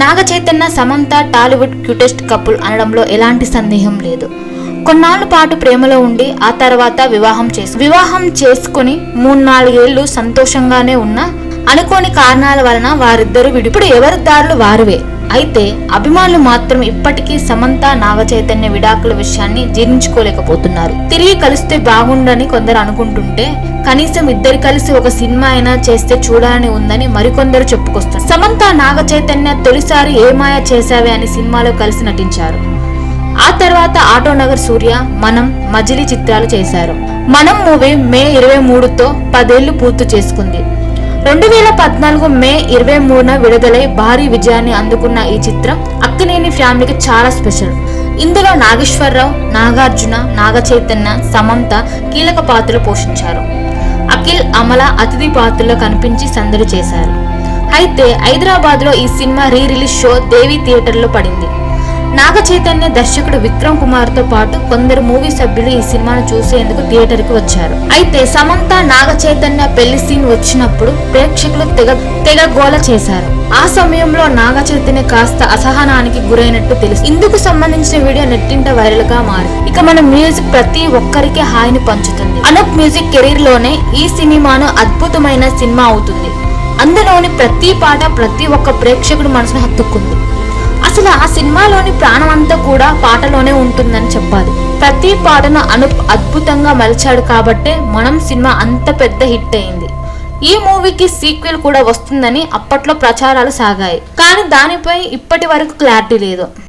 Naga Chaitanya Samantha Tollywood cutest couple అనడంలో ఎలాంటి సందేహం లేదు. కొన్నాళ్ళ పాటు ప్రేమలో ఉండి ఆ తర్వాత వివాహం చేసు వివాహం చేసుకుని మూడు నాలుగేళ్ళు సంతోషంగానే ఉన్న అనుకోని కారణాల వలన వారిద్దరూ విడిపుడు ఎవరి దారులు వారివే. అయితే అభిమానులు మాత్రం ఇప్పటికీ సమంత నాగ చైతన్య విడాకుల విషయాన్ని జీర్ణించుకోలేకపోతున్నారు. తిరిగి కలిస్తే బాగుండని కొందరు అనుకుంటుంటే కనీసం ఇద్దరు కలిసి ఒక సినిమా అయినా చేస్తే చూడాలని ఉందని మరికొందరు చెప్పుకొస్తారు సమంత నాగ చైతన్య తొలిసారి ఏమాయ చేశావే అని సినిమాలో కలిసి నటించారు. ఆ తర్వాత ఆటోనగర్ సూర్య మనం మజిలీ చిత్రాలు చేశారు. మనం మూవీ మే ఇరవై మూడుతో పదేళ్ళు పూర్తి చేసుకుంది. రెండు వేల పద్నాలుగు మే ఇరవై మూడున విడుదలై భారీ విజయాన్ని అందుకున్న ఈ చిత్రం అక్కినేని ఫ్యామిలీకి చాలా స్పెషల్. ఇందులో నాగేశ్వరరావు నాగార్జున నాగ చైతన్య సమంత కీలక పాత్రలు పోషించారు. అఖిల్ అమల అతిథి పాత్రలో కనిపించి సందడి చేశారు. అయితే హైదరాబాద్లో ఈ cinema re release show Devi థియేటర్లో పడింది. నాగ చైతన్య దర్శకుడు విక్రమ్ కుమార్తో పాటు కొందరు మూవీ సభ్యులు ఈ సినిమాను చూసేందుకు థియేటర్కి వచ్చారు. అయితే సమంత నాగ చైతన్య పెళ్ళి సీన్ వచ్చినప్పుడు ప్రేక్షకులు తెగ తెగ గోల చేశారు. ఆ సమయంలో నాగ చైతన్య కాస్త అసహనానికి గురైనట్టు తెలుసు. ఇందుకు సంబంధించిన వీడియో నెట్టింట వైరల్గా మారి ఇక మన మ్యూజిక్ ప్రతి ఒక్కరికి హాయిని పంచుతుంది. అనూప్ మ్యూజిక్ కెరీర్లోనే ఈ సినిమాను అద్భుతమైన సినిమా అవుతుంది. అందులోని ప్రతి పాట ప్రతి ఒక్క ప్రేక్షకుడు మనసును హత్తుకుంది. అసలు ఆ సినిమాలోని ప్రాణం అంతా కూడా పాటలోనే ఉంటుందని చెప్పాలి. ప్రతి పాటను అనుప్ అద్భుతంగా మలిచాడు కాబట్టే మనం సినిమా అంత పెద్ద హిట్ అయింది. ఈ మూవీకి సీక్వెల్ కూడా వస్తుందని అప్పట్లో ప్రచారాలు సాగాయి. కానీ దానిపై ఇప్పటి వరకు క్లారిటీ లేదు.